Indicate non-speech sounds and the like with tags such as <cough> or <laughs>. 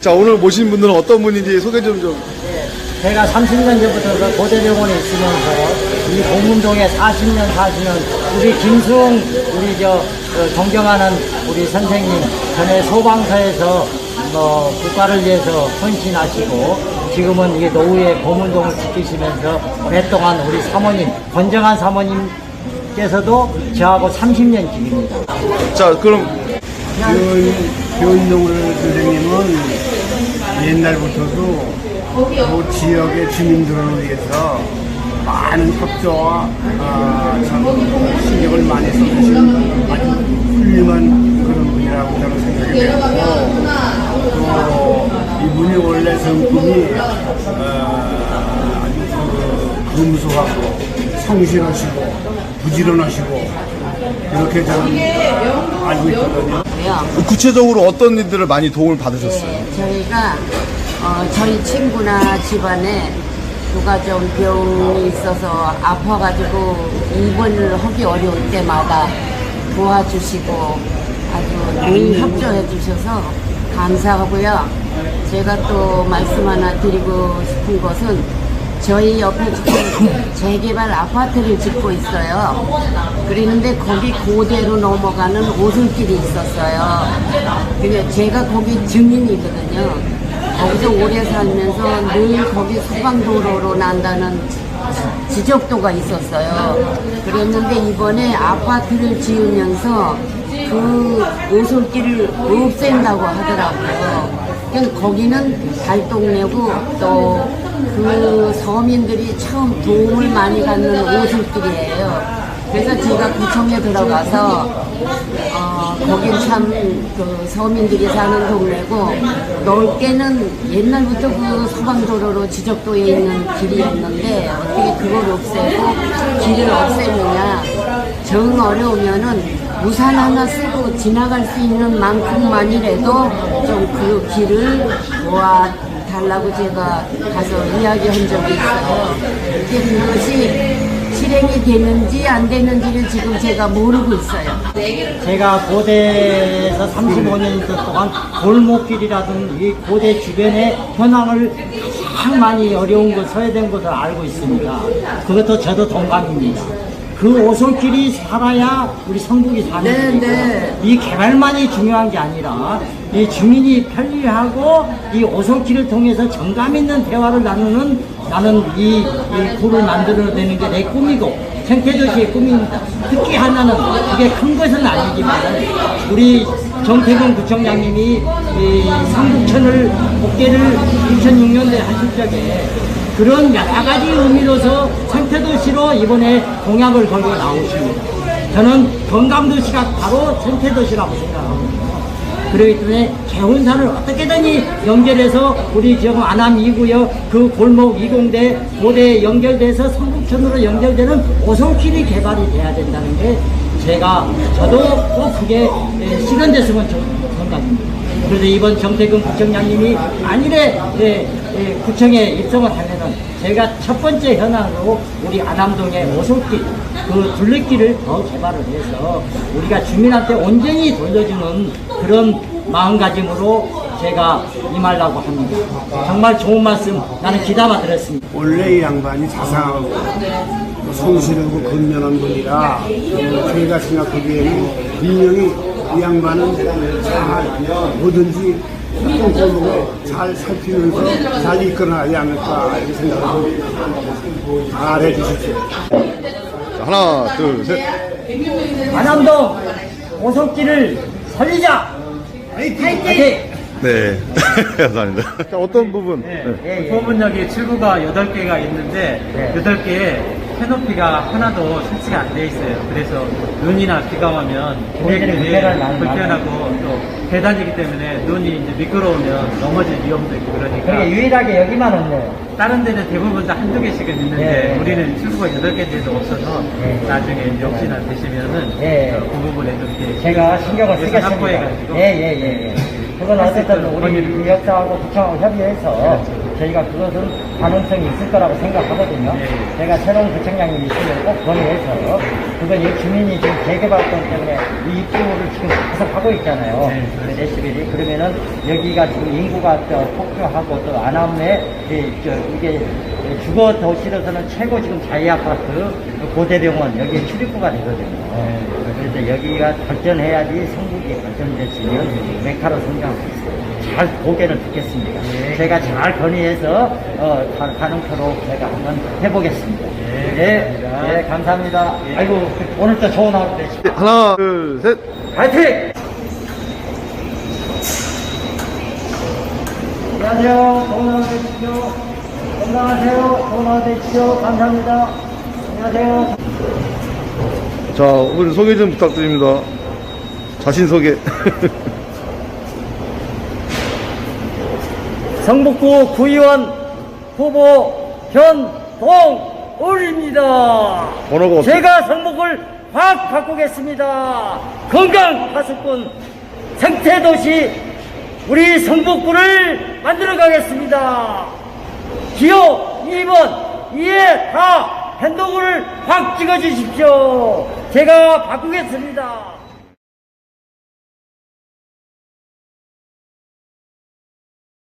자 오늘 모신 분들은 어떤 분인지 소개 좀 좀. 제가 30년 전부터 그 고대병원에 있으면서 이 공문동에 40년 사시는 우리 김수웅 우리 저 어, 존경하는 우리 선생님 전에 소방서에서 뭐 국가를 위해서 헌신하시고 지금은 이게 노후의 고문동을 지키시면서 오랫동안 우리 사모님 권정한 사모님께서도 저하고 30년 지입니다. 자 그럼 변, 변동을 선생님은 옛날부터도 그 지역의 주민들을 위해서 많은 협조와 아, 참 신경을 많이 써주신 아주 훌륭한 그런 분이라고 저는 생각이 되고 또 이분이 원래 성품이 어, 아주 그 검소하고 성실하시고 부지런하시고 그렇게 저는 알고 있거든요. 있고요. 구체적으로 어떤 일들을 많이 도움을 받으셨어요? 네, 저희가 어, 저희 친구나 집안에 누가 좀 병이 있어서 아파가지고 입원을 하기 어려울 때마다 도와주시고 아주 늘 협조해 주셔서 감사하고요. 제가 또 말씀 하나 드리고 싶은 것은 저희 옆에 지금 재개발 아파트를 짓고 있어요. 그랬는데 거기 고대로 넘어가는 오솔길이 있었어요. 그게 제가 거기 증인이거든요. 거기서 오래 살면서 늘 거기 소방도로로 난다는 지적도가 있었어요. 그랬는데 이번에 아파트를 지으면서 그 오솔길을 없앤다고 하더라고요. 거기는 발동 내고 또 그 서민들이 처음 도움을 많이 받는 오솔길이에요. 그래서 제가 구청에 들어가서 어, 거긴 참 그 서민들이 사는 동네고 넓게는 옛날부터 그 소방도로로 지적도에 있는 길이었는데 어떻게 그걸 없애고 길을 없애느냐 정 어려우면은 우산 하나 쓰고 지나갈 수 있는 만큼만이라도 좀 그 길을 도와 달라고 제가 가서 이야기한 적이 있어요. 이게 그것이 실행이 되는지 안 되는지를 지금 제가 모르고 있어요. 제가 고대에서 35년 동안 골목길이라든지 고대 주변의 현황을 가장 많이 어려운 것, 소외된 것을 알고 있습니다. 그것도 저도 동감입니다. 그 오솔길이 살아야 우리 성북이 사는 네, 거니까 네. 이 개발만이 중요한 게 아니라 이 주민이 편리하고 이 오솔길을 통해서 정감 있는 대화를 나누는 나는 이, 이 구를 만들어내는 게 내 꿈이고 생태도시의 꿈입니다. 특히 하나는 이게 큰 것은 아니지만 우리 정태근 구청장님이 이 삼북천을 복개를 2006년도에 하실 적에 그런 여러 가지 의미로서 생태도시로 이번에 공약을 걸고 나오십니다. 저는 건강도시가 바로 생태도시라고 생각합니다. 그렇기 때문에 개운산을 어떻게든지 연결해서 우리 지금 안암 2구역 그 골목 2공대 고대에 연결돼서 성북천으로 연결되는 오솔길이 개발이 돼야 된다는 게 제가 저도 꼭 그게 예, 실현됐으면 좋- 생각입니다. 그래서 이번 정태근 구청장님이 만일에 예, 예, 구청에 입성을 하면은 제가 첫 번째 현안으로 우리 안암동의 오솔길 그 둘레길을 더 개발을 해서 우리가 주민한테 온전히 돌려주는 그런 마음가짐으로 제가 임하려고 합니다. 정말 좋은 말씀 나는 기다마 들었습니다. 원래 이 양반이 자상하고 성실하고 건면한 분이라 어, 저희가 생각하기에는 분명히 이 양반은 잘 뭐든지 잘 살피면서 잘 이끌어나지 않을까 이렇게 생각합니다. 잘 해주십시오. 자, 하나 둘 셋. 안암동 오솔길을 살리자! 화이팅! 네 <laughs> 감사합니다. 자 어떤 부분? 네. 예, 예. 소문역이 출구가 8개가 있는데 네. 8개에 캐노피가 하나도 설치가 안 돼 있어요. 그래서 눈이나 비가 오면 고객들이 불편하고 또 계단이기 때문에 눈이 이제 미끄러우면 넘어질 위험도 있고 그러니까 그러니까 유일하게 여기만 없네요. 다른 데는 대부분 다 한두 개씩은 있는데 예. 우리는 출구가 8개인데도 없어서 예. 나중에 이제 혹시나 되시면은 예. 어, 그 부분에 좀 이렇게 제가 신경을 쓰겠습니다. 확보해가지고 예, 예, 예. 예. 그건 어쨌든 우리 역사하고 구청하고 협의해서 저희가 그것은 가능성이 있을 거라고 생각하거든요. 제가 새로운 구청장님이 있으면 꼭 건의해서 그건 이 주민이 지금 재개발권 때문에 이 입주를 지금 계속 하고 있잖아요. 그 레시빌이 그러면은 여기가 지금 인구가 또 폭주하고 또 안암에 이, 이게 주거 도시로서는 최고 지금 자이 아파트 고대병원 여기에 출입구가 되거든요. 그래서 여기가 발전해야지 성북이 발전됐으면 메카로 성장할 수 있어요. 잘 고개를 듣겠습니다. 제가 잘 건의해서 어, 가- 가능토록 제가 한번 해보겠습니다. 네, 네, 감사합니다. 아이고 오늘 또 좋은 하루 되시고 하나, 둘, 셋. 파이팅! 안녕하세요. 좋은 하루 되십시오. 건강하세요. 좋은 하루 되십시오. 감사합니다. 안녕하세요. 자, 오늘 소개 좀 부탁드립니다. 자신 소개. <laughs> 성북구 구의원 후보 현동울입니다. 번호가 어떻게? 제가 성북을 확 바꾸겠습니다. 건강 파수꾼 생태도시 우리 성북구를 만들어 가겠습니다. 기호 2번 이에 다 현동울을 확 찍어 주십시오. 제가 바꾸겠습니다.